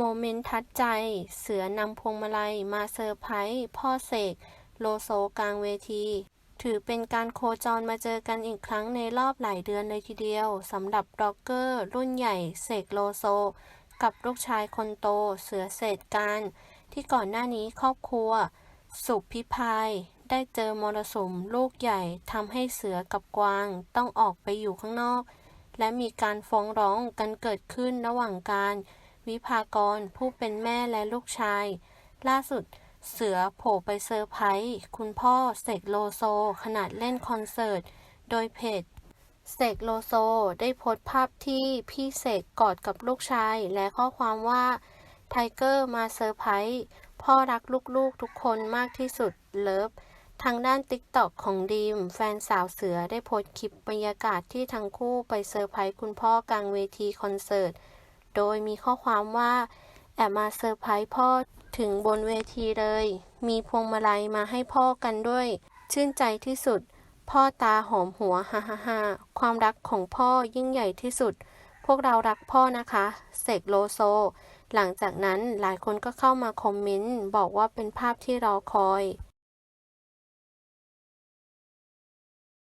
โมเมนต์ทัดใจ เสือนำพวงมาลัยมาเซอร์ไพรส์พ่อเสก โลโซกลางเวที ถือเป็นการโคจรมาเจอกันอีกครั้งในรอบหลายเดือนเลยทีเดียวสำหรับร็อกเกอร์รุ่นใหญ่เสกโลโซ กับลูกชายคนโตเสือเศษการ ที่ก่อนหน้านี้ครอบครัว สุขพิพายได้เจอมรสุมลูกใหญ่ทำให้เสือกับกวางต้องออกไปอยู่ข้างนอก และมีการฟ้องร้องกันเกิดขึ้นระหว่างการ วิภากร ผู้เป็นแม่และลูกชาย ล่าสุดเสือโผล่ไปเซอร์ไพรส์คุณพ่อเสกโลโซ ขนาดเล่นคอนเสิร์ต โดยเพจเสกโลโซได้โพสต์ภาพที่พี่เสกกอดกับลูกชาย และข้อความว่าไทเกอร์มาเซอร์ไพรส์พ่อรักลูกๆทุกคนมากที่สุดเลิฟทางด้านติ๊กต็อกของดีม แฟนสาวเสือได้โพสต์คลิปบรรยากาศที่ทั้งคู่ไปเซอร์ไพรส์คุณพ่อกลางเวทีคอนเสิร์ต โดยมีข้อความว่า แอบมาเซอร์ไพรส์พ่อถึงบนเวทีเลย มีพวงมาลัยมาให้พ่อกันด้วย ชื่นใจที่สุด พ่อตาหอมหัวฮ่าฮ่าฮ่าความรักของพ่อยิ่งใหญ่ที่สุด พวกเรารักพ่อนะคะเสกโลโซ หลังจากนั้นหลายคนก็เข้ามาคอมเมนต์บอกว่าเป็นภาพที่รอคอย